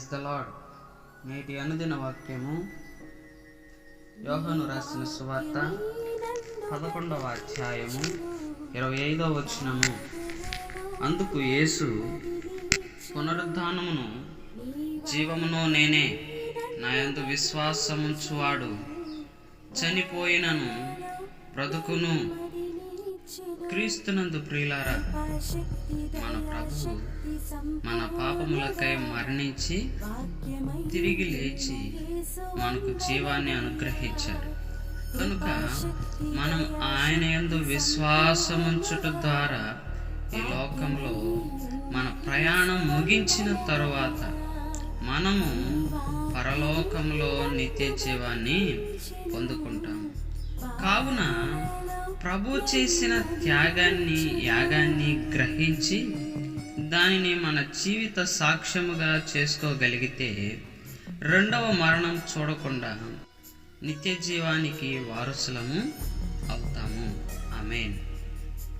Praise the lord నేటి అనుదిన వాక్యము యోహను రాసిన సువార్త పదకొండవ అధ్యాయము ఇరవై ఐదవ వచనము. అందుకు యేసు పునరుద్ధానమును జీవమును నేనే నా యందు విశ్వాసముంచువాడు. చనిపోయినను బ్రతుకును క్రీస్తునందు ప్రియులారా మన ప్రభు మన పాపములకై మరణించి తిరిగి లేచి మనకు జీవాన్ని అనుగ్రహించారు కనుక మనం ఆయన యందు విశ్వాసముంచుట ద్వారా ఈ లోకంలో మన ప్రయాణం ముగించిన తరువాత మనము పరలోకంలో నిత్య జీవాన్ని పొందుకుంటాము. కావున ప్రభు చేసిన త్యాగాన్ని యాగాన్ని గ్రహించి దానిని మన జీవిత సాక్ష్యముగా చేసుకోగలిగితే రెండవ మరణం చూడకుండా నిత్య జీవానికి వారసులము అవుతాము. ఆమెన్.